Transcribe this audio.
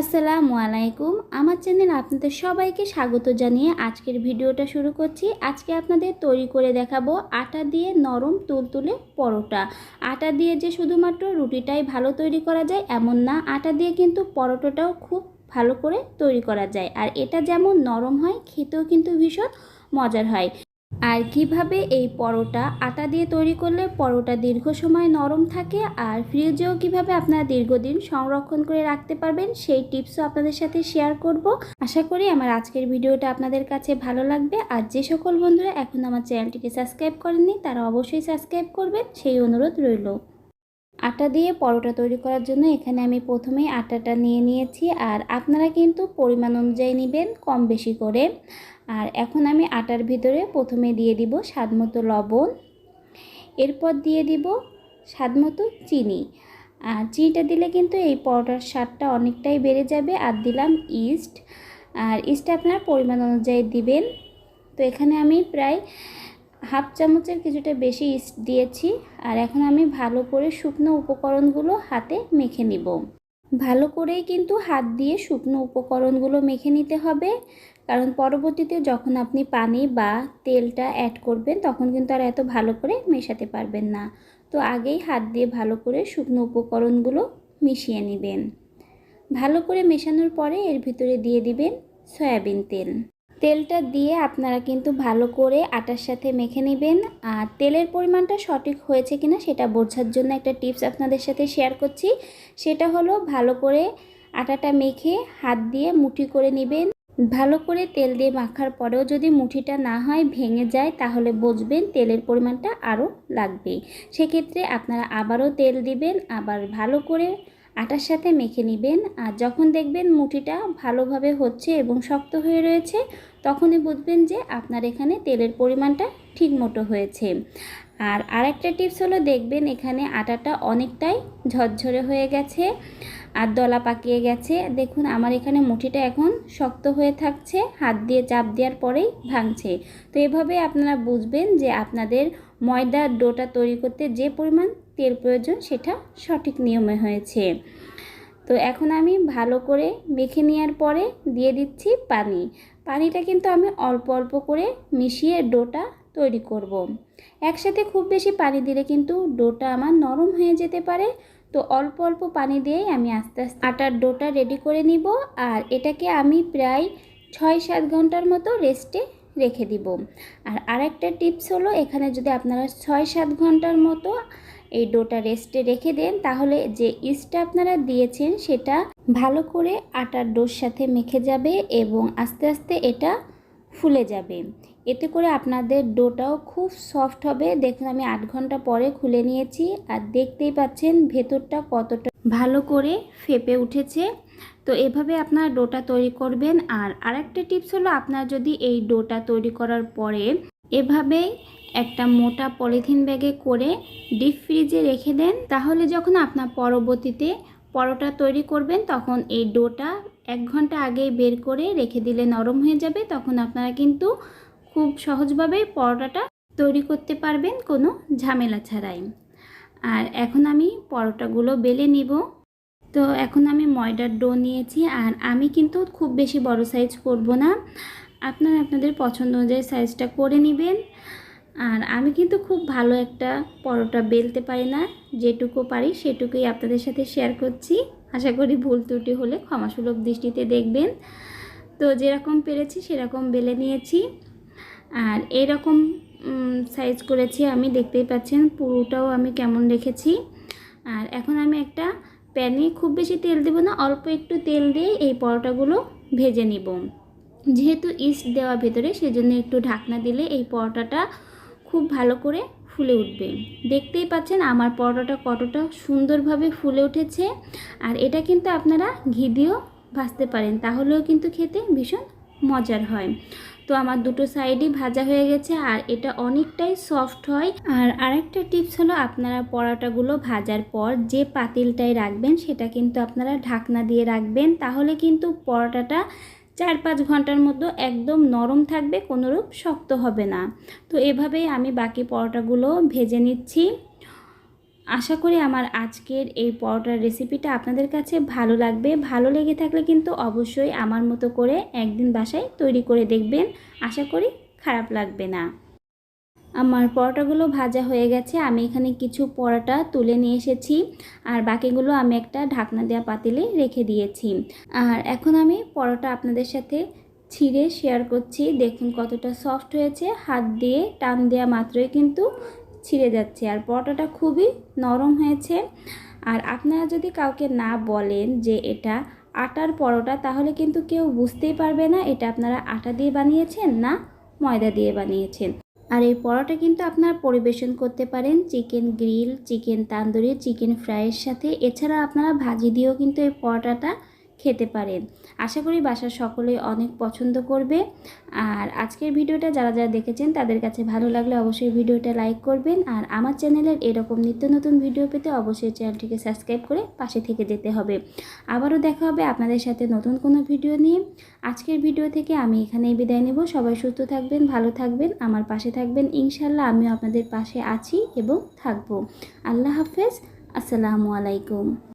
আসসালামু আলাইকুম। আমার চ্যানেল আপনাদের সবাইকে স্বাগত জানিয়ে আজকের ভিডিওটা শুরু করছি। আজকে আপনাদের তৈরি করে দেখাবো আটা দিয়ে নরম তুলতুলে পরোটা। আটা দিয়ে যে শুধুমাত্র রুটিটাই ভালো তৈরি করা যায় এমন না, আটা দিয়ে কিন্তু পরোটাটাও খুব ভালো করে তৈরি করা যায়। আর এটা যেমন নরম হয়, খেতেও কিন্তু ভীষণ মজার হয়। আর কীভাবে এই পরোটা আটা দিয়ে তৈরি করলে পরোটা দীর্ঘ সময় নরম থাকে আর ফ্রিজেও কীভাবে আপনারা দীর্ঘদিন সংরক্ষণ করে রাখতে পারবেন, সেই টিপসও আপনাদের সাথে শেয়ার করব। আশা করি আমার আজকের ভিডিওটা আপনাদের কাছে ভালো লাগবে। আর যে সকল বন্ধুরা এখন আমার চ্যানেলটিকে সাবস্ক্রাইব করেননি, তারা অবশ্যই সাবস্ক্রাইব করবেন। সেই অনুরোধ রইল। আটা দিয়ে পরোটা তৈরি করার জন্য এখানে আমি প্রথমেই আটাটা নিয়ে নিয়েছি আর আপনারা কিন্তু পরিমাণ অনুযায়ী নেবেন কম বেশি করে। আর এখন আমি আটার ভিতরে প্রথমে দিয়ে দিব স্বাদমতো লবণ। এরপর দিয়ে দিব স্বাদমতো চিনি। আর চিনিটা দিলে কিন্তু এই পরোটার স্বাদটা অনেকটাই বেড়ে যাবে। আর দিলাম ইস্ট। আর ইস্ট আপনারা পরিমাণ অনুযায়ী দিবেন। তো এখানে আমি প্রায় হাফ চামচের কিছুটা বেশি ইস্ট দিয়েছি আর এখন আমি ভালো করে শুকনো উপকরণগুলো হাতে মেখে নিব। ভালো করেই কিন্তু হাত দিয়ে শুকনো উপকরণগুলো মেখে নিতে হবে, কারণ পরবর্তীতে যখন আপনি পানি বা তেলটা অ্যাড করবেন তখন কিন্তু আর এত ভালো করে মেশাতে পারবেন না। তো আগেই হাত দিয়ে ভালো করে শুকনো উপকরণগুলো মিশিয়ে নেবেন। ভালো করে মেশানোর পরে এর ভিতরে দিয়ে দিবেন সয়াবিন তেল। তেলটা দিয়ে আপনারা কিন্তু ভালো করে আটার সাথে মেখে নেবেন। আর তেলের পরিমাণটা সঠিক হয়েছে কিনা সেটা বোঝার জন্য একটা টিপস আপনাদের সাথে শেয়ার করছি। সেটা হলো ভালো করে আটাটা মেখে হাত দিয়ে মুঠি করে নেবেন। ভালো করে তেল দিয়ে মাখার পরেও যদি মুঠিটা না হয়, ভেঙে যায়, তাহলে বুঝবেন তেলের পরিমাণটা আরও লাগবে। সেক্ষেত্রে আপনারা আবারও তেল দিবেন, আবার ভালো করে আটার সাথে মেখে নেবেন। আর যখন দেখবেন মুঠিটা ভালোভাবে হচ্ছে এবং শক্ত হয়ে রয়েছে, তখনই বুঝবেন যে আপনার এখানে তেলের পরিমাণটা ঠিক মতো হয়েছে। আর আরেকটা টিপস হলো, দেখবেন এখানে আটাটা অনেকটাই ঝরঝরে হয়ে গেছে। আর দলা পাকিয়ে গেছে। দেখুন, আমার এখানে মুঠিটা এখন শক্ত হয়ে থাকছে। হাত দিয়ে চাপ দেওয়ার পরেই ভাঙছে। তো এভাবে আপনারা বুঝবেন যে আপনাদের ময়দার ডোটা তৈরি করতে যে পরিমাণ তেল প্রয়োজন সেটা সঠিক নিয়মে হয়েছে। তো এখন আমি ভালো করে মেখে নেওয়ার পরে দিয়ে দিচ্ছি পানি। পানিটা কিন্তু আমি অল্প অল্প করে মিশিয়ে ডোটা তৈরি করব। একসাথে খুব বেশি পানি দিলে কিন্তু ডোটা আমার নরম হয়ে যেতে পারে। তো অল্প অল্প পানি দিয়েই আমি আস্তে আস্তে আটার ডোটা রেডি করে নিব আর এটাকে আমি প্রায় ছয় সাত ঘণ্টার মতো রেস্টে রেখে দিব। আর আরেকটা টিপস হলো এখানে যদি আপনারা ছয় সাত ঘণ্টার মতো এই ডোটা রেস্টে রেখে দেন, তাহলে যে ইস্টটা আপনারা দিয়েছেন সেটা ভালো করে আটার ডোর সাথে মেখে যাবে এবং আস্তে আস্তে এটা ফুলে যাবে। এতে করে আপনাদের ডোটাও খুব সফট হবে। দেখুন, আমি আট ঘণ্টা পরে খুলে নিয়েছি আর দেখতেই পাচ্ছেন ভেতরটা কতটা ভালো করে ফেপে উঠেছে। তো এভাবে আপনার ডোটা তৈরি করবেন। আর আরেকটা টিপস হলো, আপনার যদি এই ডোটা তৈরি করার পরে এভাবেই একটা মোটা পলিথিন ব্যাগে করে ডিপ ফ্রিজে রেখে দেন, তাহলে যখন আপনার পরবর্তীতে পরোটা তৈরি করবেন, তখন এই ডোটা এক ঘণ্টা আগেই বের করে রেখে দিলে নরম হয়ে যাবে। তখন আপনারা কিন্তু খুব সহজভাবেই পরোটাটা তৈরি করতে পারবেন কোনো ঝামেলা ছাড়াই। আর এখন আমি পরোটাগুলো বেলে নিব। তো এখন আমি ময়দার ডো নিয়েছি আর আমি কিন্তু খুব বেশি বড় সাইজ করব না। আপনারা আপনাদের পছন্দ অনুযায়ী সাইজটা করে নেবেন। আর আমি কিন্তু খুব ভালো একটা পরোটা বেলতে পারি না। যেটুকু পারি সেটুকুই আপনাদের সাথে শেয়ার করছি। আশা করি ভুল ত্রুটি হলে ক্ষমাসুলভ দৃষ্টিতে দেখবেন। তো যেরকম পেরেছি সেরকম বেলে নিয়েছি। আর এরকম সাইজ করেছি আমি, দেখতেই পাচ্ছেন পুরোটাও আমি কেমন রেখেছি। আর এখন আমি একটা প্যানে খুব বেশি তেল দেবো না, অল্প একটু তেল দিয়ে এই পরোটাগুলো ভেজে নিব। যেহেতু ইস্ট দেওয়া ভেতরে, সেজন্য একটু ঢাকনা দিলে এই পরোটাটা খুব ভালো করে ফুলে উঠবে। দেখতেই পাচ্ছেন আমার পরোটাটা কতটা সুন্দরভাবে ফুলে উঠেছে। আর এটা কিন্তু আপনারা ঘি দিয়েও ভাজতে পারেন, তাহলেও কিন্তু খেতে ভীষণ মজার হয়। তো আমার দুটো সাইডই ভাজা হয়ে গেছে আর এটা অনেকটাই সফট হয়। আর আরেকটা টিপস হলো আপনারা পরোটাগুলো ভাজার পর যে পাতিলটায় রাখবেন সেটা কিন্তু আপনারা ঢাকনা দিয়ে রাখবেন। তাহলে কিন্তু পরোটাটা চার পাঁচ ঘণ্টার মধ্যে একদম নরম থাকবে, কোনোরূপ শক্ত হবে না। তো এভাবেই আমি বাকি পরোটাগুলো ভেজে নিচ্ছি। আশা করি আমার আজকের এই পরোটার রেসিপিটা আপনাদের কাছে ভালো লাগবে। ভালো লেগে থাকলে কিন্তু অবশ্যই আমার মতো করে একদিন বাসায় তৈরি করে দেখবেন। আশা করি খারাপ লাগবে না। আমার পরোটাগুলো ভাজা হয়ে গেছে। আমি এখানে কিছু পরোটা তুলে নিয়ে এসেছি। আর বাকিগুলো আমি একটা ঢাকনা দেওয়া পাতিলে রেখে দিয়েছি। আর এখন আমি পরোটা আপনাদের সাথে ছিঁড়ে শেয়ার করছি। দেখুন কতটা সফট হয়েছে। হাত দিয়ে টান দেওয়া মাত্রই কিন্তু ছিঁড়ে যাচ্ছে আর পরোটাটা খুবই নরম হয়েছে। আর আপনারা যদি কাউকে না বলেন যে এটা আটার পরোটা, তাহলে কিন্তু কেউ বুঝতেই পারবে না এটা আপনারা আটা দিয়ে বানিয়েছেন না ময়দা দিয়ে বানিয়েছেন। আর এই পরোটা কিন্তু আপনারা পরিবেশন করতে পারেন chicken grill, chicken tandoori, chicken ফ্রাইয়ের সাথে। এছাড়া আপনারা ভাজি দিয়েও কিন্তু এই পরোটাটা খেতে পারেন আশা করি বাসার সকলেই অনেক পছন্দ করবে। আর আজকের ভিডিওটা যারা যারা দেখেছেন, তাদের কাছে ভালো লাগলে অবশ্যই ভিডিওটা লাইক করবেন। আর আমার চ্যানেলের এরকম নিত্য নতুন ভিডিও পেতে অবশ্যই চ্যানেলটিকে সাবস্ক্রাইব করে পাশে থেকে যেতে হবে। আবারও দেখা হবে আপনাদের সাথে নতুন কোনো ভিডিও নিয়ে। আজকের ভিডিও থেকে আমি এখানেই বিদায় নেব। সবাই সুস্থ থাকবেন, ভালো থাকবেন। আমার পাশে থাকবেন ইনশাল্লাহ আমিও আপনাদের পাশে আছি এবং থাকব। আল্লাহ হাফেজ। আসসালামু আলাইকুম।